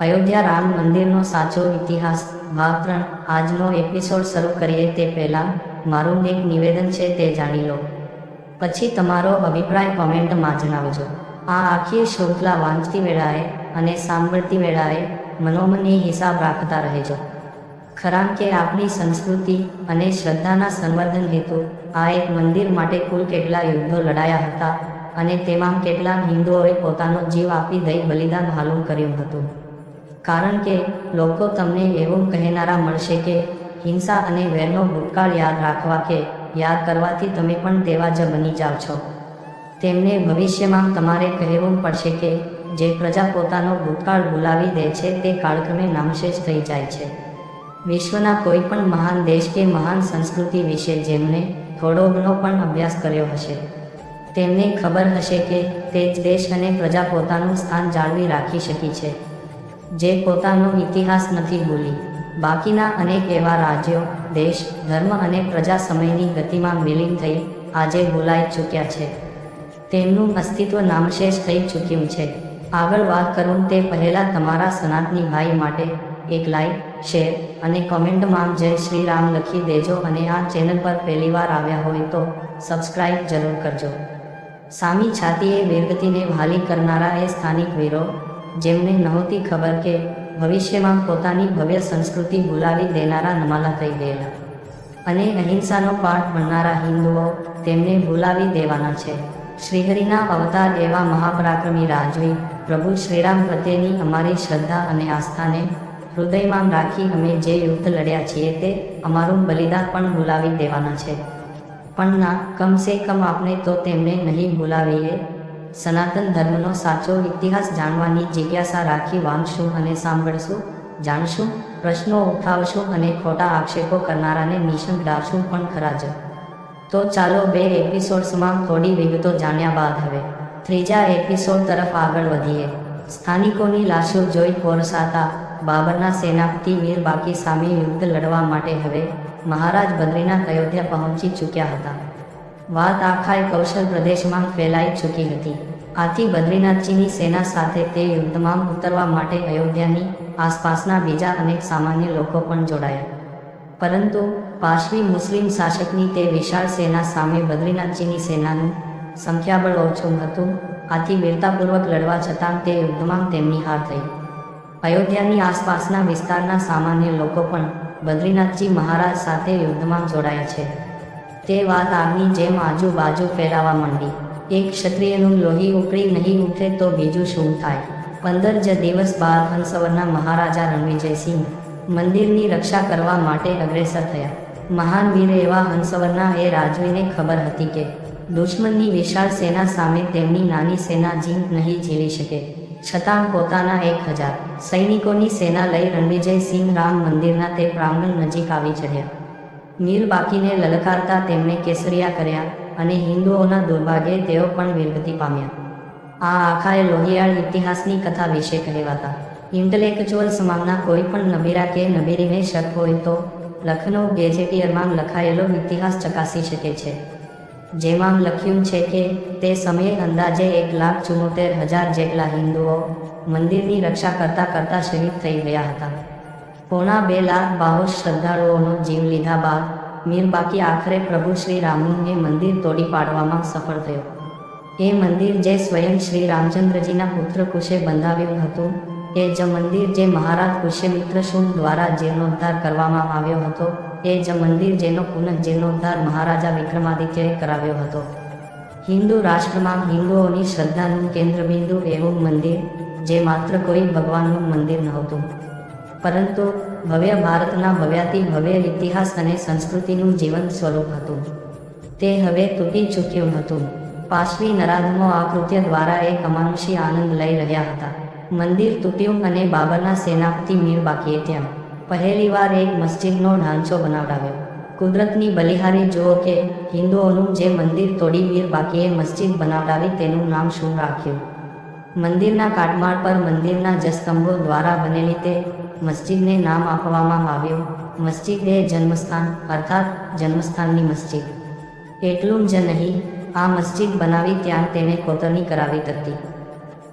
અયોધ્યા રામ મંદિરનો સાચો ઇતિહાસ ભાગ ત્રણ આજનો એપિસોડ શરૂ કરીએ તે પહેલાં મારું એક નિવેદન છે તે જાણી લો. પછી તમારો અભિપ્રાય કોમેન્ટમાં જણાવજો. આ આખી શૃંખલા વાંચતી વેળાએ અને સાંભળતી વેળાએ મનોમની હિસાબ રાખતા રહેજો. ખરામ કે આપણી સંસ્કૃતિ અને શ્રદ્ધાના સંવર્ધન હેતુ આ એક મંદિર માટે કુલ કેટલા યુદ્ધો લડાયા હતા અને તેમાં કેટલાક હિન્દુઓએ પોતાનો જીવ આપી દઈ બલિદાન હાલું કર્યું હતું. કારણ કે લોકો તમને એવું કહેનારા મળશે કે હિંસા અને વેરનો ભૂતકાળ યાદ રાખવા કે યાદ કરવાથી તમે પણ તેવા જ બની જાઓ છો. તેમને ભવિષ્યમાં તમારે કહેવું પડશે કે જે પ્રજા પોતાનો ભૂતકાળ ભૂલાવી દે છે તે કાળક્રમે નામશેષ થઈ જાય છે. વિશ્વના કોઈ પણ મહાન દેશ કે મહાન સંસ્કૃતિ વિશે જેમણે થોડો પણ અભ્યાસ કર્યો હશે, તેમને ખબર હશે કે તે જ દેશ અને પ્રજા પોતાનું સ્થાન જાળવી રાખી શકી છે. જે પોતાનો ઇતિહાસ નથી ભૂલી. બાકીના અનેક એવા રાજ્યો, દેશ, ધર્મ અને પ્રજા સમયની ગતિમાં વિલીન થઈ આજે ભૂલાઈ ચૂક્યા છે. તેમનું અસ્તિત્વ નામશેષ થઈ ચૂક્યું છે. આગળ વાત કરું તે પહેલાં તમારા સનાતની ભાઈ માટે એક લાઈક શેર અને કોમેન્ટમાં જય શ્રી રામ લખી દેજો અને આ ચેનલ પર પહેલીવાર આવ્યા હોય તો સબસ્ક્રાઇબ જરૂર કરજો. સામી છાતીએ વીરગતિને વાલી કરનારા એ સ્થાનિક વીરો જેમને નહોતી ખબર કે ભવિષ્યમાં પોતાની ભવ્ય સંસ્કૃતિ ભૂલાવી દેનારા નમાલા થઈ ગયેલા. અને અહિંસાનો પાઠ ભણનારા હિન્દુઓ તેમને ભૂલાવી દેવાના છે. શ્રીહરિના અવતાર એવા મહાપરાક્રમી રાજવી પ્રભુ શ્રીરામ પ્રત્યેની અમારી શ્રદ્ધા અને આસ્થાને હૃદયમાં રાખી અમે જે યુદ્ધ લડ્યા છીએ તે અમારું બલિદાન પણ ભૂલાવી દેવાના છે. પણ ના, કમસે કમ આપણે તો તેમને નહીં ભૂલાવીએ. સનાતન ધર્મનો સાચો ઇતિહાસ જાણવાની જિજ્ઞાસા રાખી વાંચશું અને સાંભળશું, જાણશું, પ્રશ્નો ઉઠાવશું અને ખોટા આક્ષેપો કરનારાને નિશંક ડારશું પણ ખરા જ. તો ચાલો બે એપિસોડ્સમાં થોડી વિગતો જાણ્યા બાદ હવે. ત્રીજા એપિસોડ તરફ આગળ વધીએ. સ્થાનિકોની લાશો જોઈ કોરસાતા બાબરના સેનાપતિ વીર બાકી સામે યુદ્ધ લડવા માટે હવે મહારાજ બદ્રીનાથ અયોધ્યા પહોંચી ચૂક્યા હતા. વાત આખા કૌશલ પ્રદેશમાં ફેલાઈ ચૂકી હતી. આથી બદ્રીનાથજીની સેના સાથે તે યુદ્ધમાં ઉતરવા માટે અયોધ્યાની આસપાસના બીજા અનેક સામાન્ય લોકો પણ જોડાયા. પરંતુ પાશવી મુસ્લિમ શાસકની તે વિશાળ સેના સામે બદ્રીનાથજીની સેનાનું સંખ્યાબળ ઓછું હતું. આથી વીરતાપૂર્વક લડવા છતાં તે યુદ્ધમાં તેમની હાર થઈ. અયોધ્યાની આસપાસના વિસ્તારના સામાન્ય લોકો પણ બદ્રીનાથજી મહારાજ સાથે યુદ્ધમાં જોડાયા છે. તે વાત આગની જેમ આજુબાજુ ફેલાવા માંડી. એક ક્ષત્રિયનું લોહી ઉકળી નહીં ઉઠે તો બીજું શું થાય? પંદર જ દિવસ બાદ હંસવરના મહારાજા રણવિજયસિંહ મંદિરની રક્ષા કરવા માટે અગ્રેસર થયા. મહાન વીર એવા હંસવરના એ રાજવીને ખબર હતી કે દુશ્મનની વિશાળ સેના સામે તેમની નાની સેના જીત નહીં જીવી શકે. છતાં પોતાના એક હજાર સૈનિકોની સેના લઈ રણવિજયસિંહ રામ મંદિરના તે પ્રાંગણ નજીક આવી ચડ્યા મીર બાકીને લલકારતા તેમણે કેસરિયા કર્યા અને હિન્દુઓના દુર્ભાગ્યે તેઓ પણ વિરગતિ પામ્યા. આ આખાએ લોહિયાળ ઇતિહાસની કથા વિશે કહેવાતા. ઇન્ટલેક્ચ્યુઅલ સમાજના કોઈ પણ નબીરા કે નબીરીને શક હોય તો લખનૌ ગેઝેટિયરમાં લખાયેલો ઇતિહાસ ચકાસી શકે છે. જેમાં લખ્યું છે કે તે સમયે અંદાજે એક લાખ ચુમ્મોતેર હજાર જેટલા હિન્દુઓ મંદિરની રક્ષા કરતા કરતા શહીદ થઈ ગયા હતા. પોણા બે લાખ બાવીસ શ્રદ્ધાળુઓનો જીવ લીધા બાદ મીરબાકી આખરે પ્રભુ શ્રી રામનું મંદિર તોડી પાડવામાં સફળ થયો. એ મંદિર જે સ્વયં શ્રી રામચંદ્રજીના પુત્ર કુશે બંધાવ્યું હતું, એ જ મંદિર જે મહારાજ પુષ્યમિત્ર શુંગ દ્વારા જીર્ણોદ્ધાર કરવામાં આવ્યો હતો, એ જ મંદિર જેનો પુનઃ જીર્ણોદ્ધાર મહારાજા વિક્રમાદિત્યએ કરાવ્યો હતો. હિન્દુ રાષ્ટ્રમાં હિન્દુઓની શ્રદ્ધાનું કેન્દ્રબિંદુ એવું મંદિર, જે માત્ર કોઈ ભગવાનનું મંદિર નહોતું. પરંતુ ભવ્ય ભારતના ભવ્યાતી ભવ્ય ઇતિહાસ અને સંસ્કૃતિનું જીવન સ્વરૂપ હતું. તે હવે તૂટી ચૂક્યું હતું. પાશવી નરાધમો આ કૃત્ય દ્વારા એક અમાનુષી આનંદ લઈ રહ્યા હતા. મંદિર તૂટ્યું અને બાબરના સેનાપતિ મીર બાકીએ ત્યાં. પહેલીવાર એક મસ્જિદનો ઢાંચો બનાવડાવ્યો. કુદરતની બલિહારી જુઓ કે હિન્દુઓનું જે મંદિર તોડી મીર બાકીએ મસ્જિદ બનાવડાવી તેનું નામ શું રાખ્યું? મંદિરના કાટમાળ પર મંદિરના જસ્તંભો દ્વારા બનેલી તે મસ્જિદને નામ આપવામાં આવ્યું. મસ્જિદ એ જન્મસ્થાન, અર્થાત જન્મસ્થાનની મસ્જિદ. એટલું જ નહીં, આ મસ્જિદ બનાવી ત્યાં તેને કોતરણી કરાવી હતી.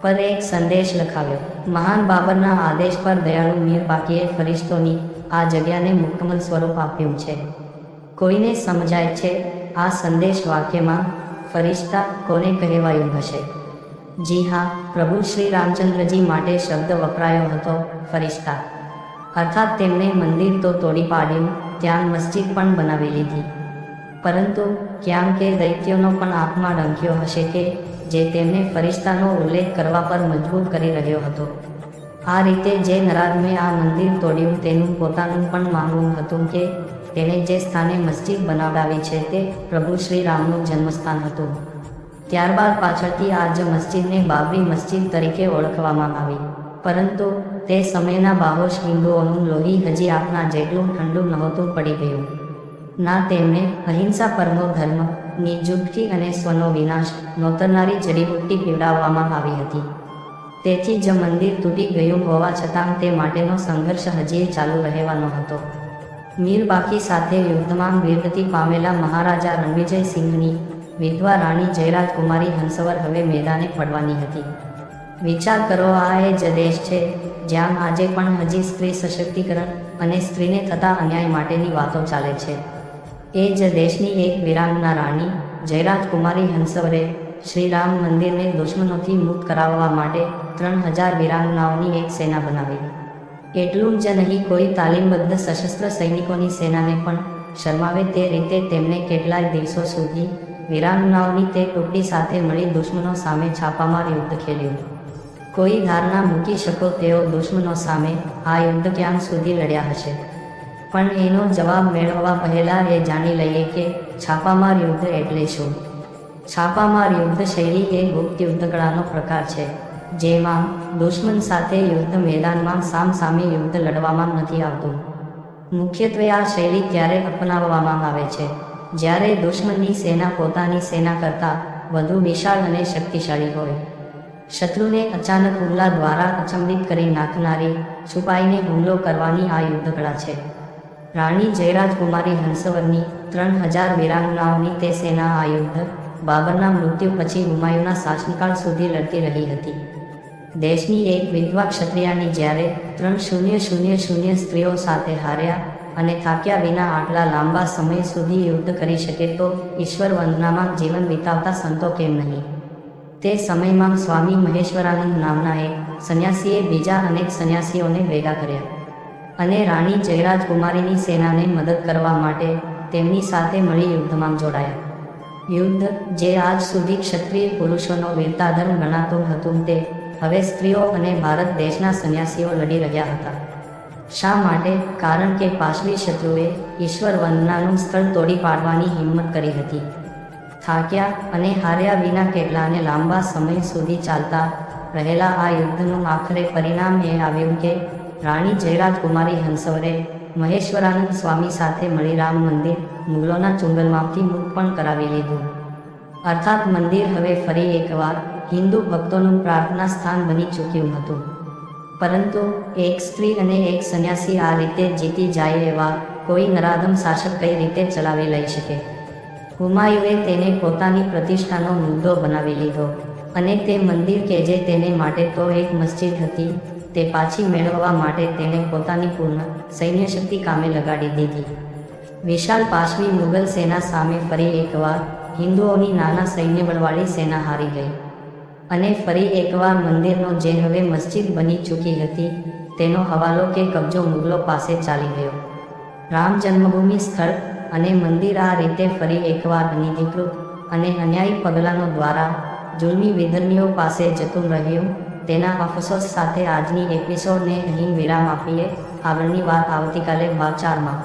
પર એક સંદેશ લખાવ્યો. મહાન બાબરના આદેશ પર દયાળુ મીર બાકીએ ફરિશ્તોની આ જગ્યાને મુકમલ સ્વરૂપ આપ્યું છે. કોઈને સમજાય છે, આ સંદેશ વાક્યમાં ફરિશ્તા કોને કહેવાયું હશે? જી હા, પ્રભુ શ્રી રામચંદ્રજી માટે શબ્દ વપરાયો હતો ફરિશ્તા. અર્થાત તેમણે મંદિર તો તોડી પાડ્યું, ત્યાં મસ્જિદ પણ બનાવી લીધી. પરંતુ ક્યાંક કે દૈત્યોનો પણ આંખમાં ડંખ્યો હશે કે જે તેમને ફરિશ્તાનો ઉલ્લેખ કરવા પર મજબૂર કરી રહ્યો હતો. આ રીતે જે નરાધમે આ મંદિર તોડ્યું તેનું પોતાનું પણ માનવું હતું કે તેણે જે સ્થાને મસ્જિદ બનાવડાવી છે તે પ્રભુ શ્રી રામનું જન્મસ્થાન હતું. ત્યારબાદ પાછળથી આ જ મસ્જિદને બાબરી મસ્જિદ તરીકે ઓળખવામાં આવી. પરંતુ તે સમયના બાહોશ હિન્દુઓનું લોહી હજી આપના જેટલું ઠંડુ નહોતું પડી ગયું. ના તેમને અહિંસા પરમો ધર્મની જુગથી અને સ્વનો વિનાશ, નોતરનારી જડીબુટ્ટી પીવડાવવામાં આવી હતી. તેથી જ મંદિર તૂટી ગયું હોવા છતાં તે માટેનો સંઘર્ષ હજી ચાલુ રહેવાનો હતો. મીર બાકી સાથે યુદ્ધમાં વીરગતિ પામેલા મહારાજા રણવિજયસિંહની વિધવા રાણી જયરાજ કુમારી હંસવર હવે મેદાને પડવાની હતી. વિચાર કરો, આ એ જ દેશ છે, જ્યાં આજે પણ હજી સ્ત્રી સશક્તિકરણ અને સ્ત્રીને થતા અન્યાય માટેની વાતો ચાલે છે. એ જ દેશની એક વિરાંગના રાણી જયરાજ કુમારી હંસવરે શ્રીરામ મંદિરને દુશ્મનોથી મુક્ત કરાવવા માટે ત્રણ હજાર વિરાંગનાઓની એક સેના બનાવી. એટલું જ નહીં, કોઈ તાલીમબદ્ધ સશસ્ત્ર સૈનિકોની સેનાને પણ શરમાવે તે રીતે તેમને કેટલાય દિવસો સુધી વિરાંગનાઓની તે ટુકડી સાથે મળી દુશ્મનો સામે છાપામાર યુદ્ધ ખેલ્યું કોઈ ધારણા મૂકી શકો તેઓ દુશ્મનો સામે આ યુદ્ધ ક્યાં સુધી લડ્યા હશે. પણ એનો જવાબ મેળવવા પહેલાં એ જાણી લઈએ કે છાપામાર યુદ્ધ એટલે શું? છાપામાર યુદ્ધ શૈલી એ ગુપ્ત યુદ્ધકળાનો પ્રકાર છે, જેમાં દુશ્મન સાથે યુદ્ધ મેદાનમાં સામસામે યુદ્ધ લડવામાં નથી આવતું. મુખ્યત્વે આ શૈલી ત્યારે અપનાવવામાં આવે છે, જ્યારે દુશ્મનની સેના પોતાની સેના કરતાં વધુ વિશાળ અને શક્તિશાળી હોય. શત્રુને અચાનક હુમલા દ્વારા અચંબિત કરી નાખનારી છુપાઈને હુમલો કરવાની આ યુદ્ધકળા છે. રાણી જયરાજ કુમારી હંસવરની ત્રણ હજાર વીરાંગનાઓની તે સેના આ યુદ્ધ બાબરના મૃત્યુ પછી હુમાયુના શાસનકાળ સુધી લડતી રહી હતી. દેશની એક વિધવા ક્ષત્રિયાની જ્યારે ત્રણ શૂન્ય શૂન્ય શૂન્ય સ્ત્રીઓ સાથે હાર્યા અને થાક્યા વિના આટલા લાંબા સમય સુધી યુદ્ધ કરી શકે તો ઈશ્વર વંદનામાં જીવન વિતાવતા સંતો કેમ નહીં? તે સમયમાં સ્વામી મહેશ્વરાનંદ નામના સંન્યાસીએ બીજા અનેક સંન્યાસીઓને ભેગા કર્યા અને રાણી જયરાજ કુમારીની સેનાને મદદ કરવા માટે તેમની સાથે મળી યુદ્ધમાં જોડાયા. યુદ્ધ જે આજ સુધી ક્ષત્રિય પુરુષોનો વીરતાધર્મ ગણાતો હતો હતું તે હવે સ્ત્રીઓ અને ભારત દેશના સંન્યાસીઓ લડી રહ્યા હતા. શા માટે? કારણ કે પાછલી શત્રુએ ઈશ્વર વંદનાનું સ્થળ તોડી પાડવાની હિંમત કરી હતી. થાક્યા અને હાર્યા વિના કેટલાને લાંબા સમય સુધી ચાલતા રહેલા આ યુદ્ધનું આખરે પરિણામ એ આવ્યું કે રાણી જયરાજ કુમારી હંસવરે મહેશ્વરાનંદ સ્વામી સાથે મળી રામ મંદિર મુગલોના ચુંગલમાંથી મુક્ત પણ કરાવી લીધું. અર્થાત મંદિર હવે ફરી એકવાર હિન્દુ ભક્તોનું પ્રાર્થના સ્થાન બની ચૂક્યું હતું. પરંતુ એક સ્ત્રી અને એક સંન્યાસી આ રીતે જીતી જાય એવા કોઈ નરાધમ શાસક કઈ રીતે ચલાવી લઈ શકે? હુમાયુએ તેને પોતાની પ્રતિષ્ઠાનો મુદ્દો બનાવી લીધો અને તે મંદિર કે જે તેને માટે તો એક મસ્જિદ હતી, તે પાછી મેળવવા માટે તેણે પોતાની પૂર્ણ સૈન્ય શક્તિ કામે લગાડી દીધી. વિશાલ પાછવી મુગલ સેના સામે ફરી એકવાર હિન્દુઓની નાના સૈન્યબળવાળી સેના હારી ગઈ અને ફરી એકવાર મંદિરનો જે હવે મસ્જિદ બની ચૂકી હતી, તેનો હવાલો કે કબજો મુગલો પાસે ચાલી ગયો. રામ જન્મભૂમિ સ્થળ અને મંદિર આ રીતે ફરી એકવાર અનધિકૃત અને અન્યાયી પગલાંનો દ્વારા જુલમી વિધર્મીઓ પાસે જતું રહ્યું. તેના અફસોસ સાથે આજની એપિસોડને અહીં વિરામ આપીએ. આગળની વાત આવતીકાલે ભાગ ચારમાં.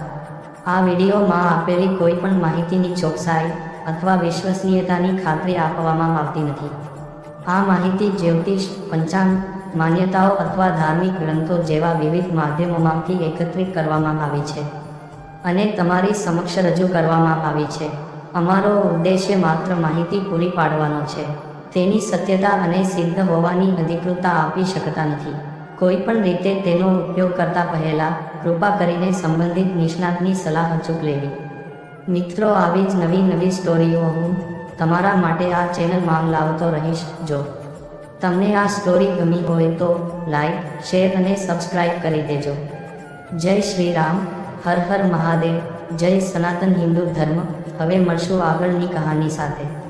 આ વિડીયોમાં આપેલી કોઈ પણ માહિતીની ચોકસાઈ અથવા વિશ્વસનીયતાની ખાતરી આપવામાં આવતી નથી. આ માહિતી જ્યોતિષ, પંચાંગ, માન્યતાઓ અથવા ધાર્મિક ગ્રંથો જેવા વિવિધ માધ્યમોમાંથી એકત્રિત કરવામાં આવી છે. અને તમારી સમક્ષ રજૂ કરવામાં આવી છે. અમારો ઉદ્દેશ્ય માત્ર માહિતી પૂરી પાડવાનો છે. તેની સત્યતા અને સિદ્ધ હોવાની અધિકૃતતા આપી શકતા નથી. કોઈ પણ રીતે તેનો ઉપયોગ કરતા પહેલા કૃપા કરીને સંબંધિત નિષ્ણાતની સલાહ અચૂક લેવી. મિત્રો, આવી જ નવી નવી સ્ટોરીઓ હું તમારા માટે આ ચેનલમાં લાવતો રહીશ. જો તમને આ સ્ટોરી ગમી હોય તો લાઈક, શેર અને સબસ્ક્રાઈબ કરી દેજો. જય શ્રી રામ. હર હર મહાદેવ જય સનાતન હિન્દુ ધર્મ. હવે મળશું આગળની કહાની સાથે.